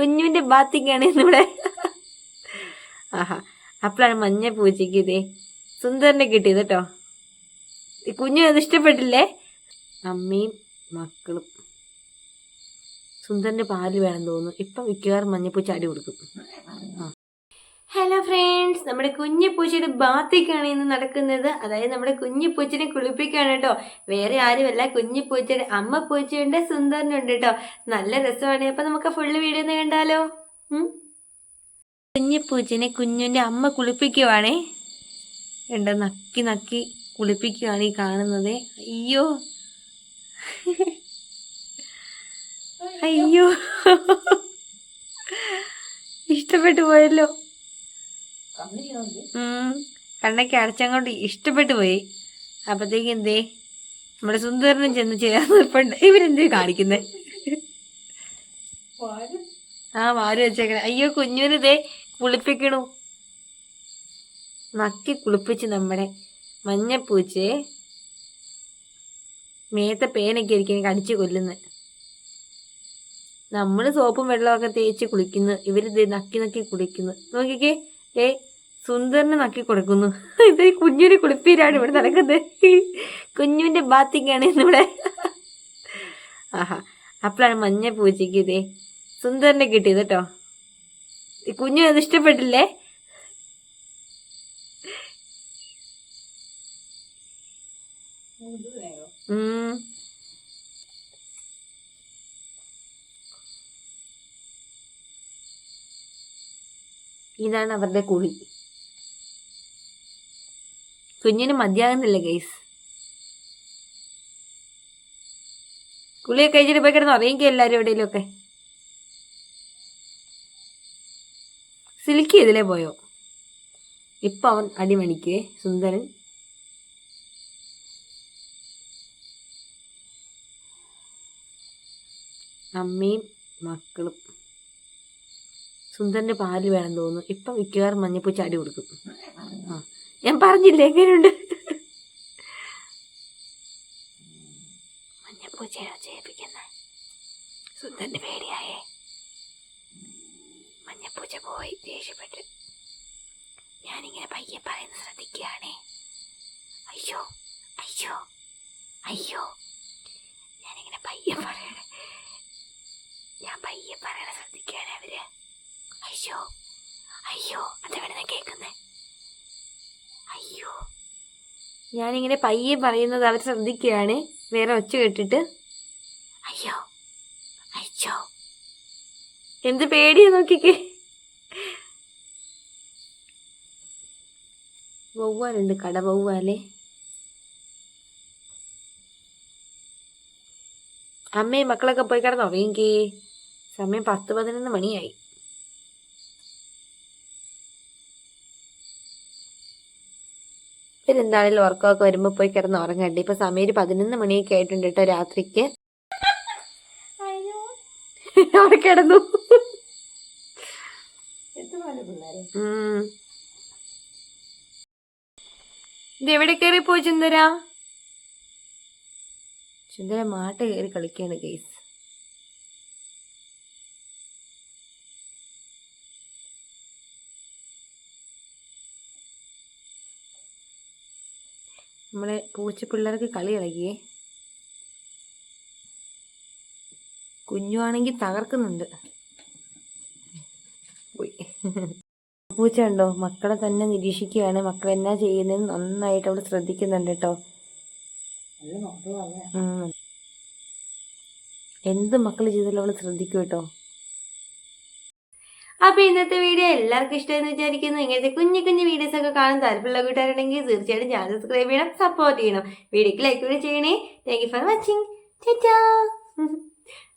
കുഞ്ഞുവിന്റെ ബാത്തിക്കാണ് ഇന്നിവിടെ. ആഹാ അപ്പോഴാണ് മഞ്ഞ പൂച്ചയ്ക്ക് ഇതേ സുന്ദരനെ കിട്ടിയത് കേട്ടോ. കുഞ്ഞു അത് ഇഷ്ടപ്പെട്ടില്ലേ? അമ്മയും മക്കളും. സുന്ദരന്റെ പാൽ വേണം തോന്നുന്നു. ഇപ്പം മിക്കവാറും മഞ്ഞപ്പൂച്ച അടി കൊടുക്കും. ഹലോ ഫ്രണ്ട്സ് നമ്മുടെ കുഞ്ഞു പൂച്ചയുടെ ബാത്തിക്കാണ് ഇന്ന് നടക്കുന്നത്. അതായത് നമ്മുടെ കുഞ്ഞു പൂച്ചനെ കുളിപ്പിക്കുകയാണ് കേട്ടോ. വേറെ ആരുമല്ല കുഞ്ഞു പൂച്ചയുടെ അമ്മ പൂച്ചയുണ്ട് സുന്ദരനുണ്ട് കേട്ടോ. നല്ല രസമാണ്. അപ്പൊ നമുക്ക് ഫുള്ള് വീഡിയോ ഒന്ന് കണ്ടാലോ? കുഞ്ഞു പൂച്ചനെ കുഞ്ഞിന്റെ അമ്മ കുളിപ്പിക്കുവാണേ. ഉണ്ട് നക്കി നക്കി കുളിപ്പിക്കുകയാണ് ഈ കാണുന്നത്. അയ്യോ. അയ്യോ. ഇഷ്ടപ്പെട്ടു പോയല്ലോ. കണ്ണൊക്കെ അടച്ചങ്ങോട്ട് ഇഷ്ടപ്പെട്ടു പോയി. അപ്പത്തേക്ക് എന്തേ? നമ്മുടെ സുന്ദരനും ചെന്ന് ചേർന്ന് നിർപ്പുണ്ട് ഇവരെന്തേ കാണിക്കുന്നേ? ആ വാര് വെച്ചേക്കണേ. അയ്യോ കുഞ്ഞുനിതേ കുളിപ്പിക്കണു. നക്കി കുളിപ്പിച്ച് നമ്മുടെ മഞ്ഞപ്പൂച്ചയെ മേത്ത പേനൊക്കെ ആയിരിക്കും കടിച്ചു കൊല്ലുന്നത് നമ്മൾ സോപ്പും വെള്ളമൊക്കെ തേച്ച് കുളിക്കുന്നു. ഇവരിത് നക്കി നക്കി കുളിക്കുന്നു. നോക്കിക്കേ. ഏ സുന്ദരനെ നക്കി കൊടുക്കുന്നു. ഇത് ഈ കുഞ്ഞിനെ കുളിപ്പീരാണ് ഇവിടെ നടക്കുന്നത്. കുഞ്ഞുവിന്റെ ബാത്തിക്കാണ് ഇന്നിവിടെ. ആഹാ അപ്പോഴാണ് മഞ്ഞ പൂച്ചയ്ക്ക് ഇതേ സുന്ദരനെ കിട്ടിയത് കേട്ടോ. കുഞ്ഞു അത് ഇഷ്ടപ്പെട്ടില്ലേ? ഇതാണ് അവരുടെ കുളി കുഞ്ഞിന് മതിയാകുന്നില്ല ഗൈസ്. കുളിയൊക്കെ കഴിച്ചിട്ട് പോയി കിടന്ന് ഉറങ്ങിക്കുക എല്ലാവരും എവിടെയെങ്കിലും ഒക്കെ സിൽക്കി ഇതിലേ പോയോ? ഇപ്പം അവൻ അടിമണിക്കുവേ സുന്ദരൻ. അമ്മയും മക്കളും. സുന്ദരന്റെ പാൽ വേണം തോന്നുന്നു. ഇപ്പം മിക്കവാറും മഞ്ഞപ്പൂച്ച അടി കൊടുക്കും. ആ. ഞാൻ പറഞ്ഞില്ലേ എങ്ങനെയുണ്ട്? മഞ്ഞപ്പൂച്ചയോ ചെയ്യിപ്പിക്കുന്ന സുന്ദരന്റെ പേടിയായേ. മഞ്ഞപ്പൂച്ച പോയി ദേഷ്യപ്പെട്ട്. ഞാനിങ്ങനെ പയ്യെ പറയുന്നത് ശ്രദ്ധിക്കുകയാണേ. അയ്യോ അയ്യോ അയ്യോ. ഞാനിങ്ങനെ പയ്യെ പറയണേ ഞാൻ പയ്യെ പറയണ ശ്രദ്ധിക്കുകയാണ് അവർ. അയ്യോ അയ്യോ അതെവിടെ കേൾക്കുന്നേ. അയ്യോ. ഞാനിങ്ങനെ പയ്യെ പറയുന്നത് അവർ ശ്രദ്ധിക്കുകയാണ്. വേറെ ഒച്ച കേട്ടിട്ട്. അയ്യോ. അയ്യോ. എന്ത് പേടിയാ നോക്കിക്കേ. വവ്വാലുണ്ട് കട വവ്വാലേ അമ്മയും മക്കളൊക്കെ പോയി കിടന്നോ? ഉറങ്ങിക്കേ സമയം പത്ത് പതിനൊന്ന് മണിയായി. ഇവരെന്താണെങ്കിലും ഉറക്കമൊക്കെ വരുമ്പോ പോയി കിടന്ന് ഉറങ്ങണ്ടേ? ഇപ്പൊ സമയം ഒരു പതിനൊന്ന് മണിയൊക്കെ ആയിട്ടുണ്ട് കേട്ടോ രാത്രിക്ക്. അവിടെ കിടന്നു. ഇത് എവിടെ കയറി പോയി ചുന്ദര ചുന്ദര മാട്ട കയറി കളിക്കാണ് കേസ് നമ്മളെ പൂച്ച പിള്ളേർക്ക് കളി ഇളകിയേ കുഞ്ഞുവാണെങ്കിൽ തകർക്കുന്നുണ്ട്. പോയി. പൂച്ച ഉണ്ടോ മക്കളെ തന്നെ നിരീക്ഷിക്കുകയാണ്. മക്കൾ എന്നാ ചെയ്യുന്നതെന്ന് നന്നായിട്ട് അവൾ ശ്രദ്ധിക്കുന്നുണ്ട് കേട്ടോ. എന്ത് മക്കൾ ചെയ്താലും അവൾ ശ്രദ്ധിക്കും കേട്ടോ. അപ്പൊ ഇന്നത്തെ വീഡിയോ എല്ലാവർക്കും ഇഷ്ടമെന്ന് വിചാരിക്കുന്നു. ഇങ്ങനത്തെ കുഞ്ഞു കുഞ്ഞു വീഡിയോസ് ഒക്കെ കാണാൻ താല്പര്യമുള്ള കൂട്ടുകാരുണ്ടെങ്കിൽ തീർച്ചയായിട്ടും ചാനൽ സബ്സ്ക്രൈബ് ചെയ്യണം സപ്പോർട്ട് ചെയ്യണം. വീഡിയോക്ക് ലൈക്ക് കൂടി ചെയ്യണേ. Thank you for watching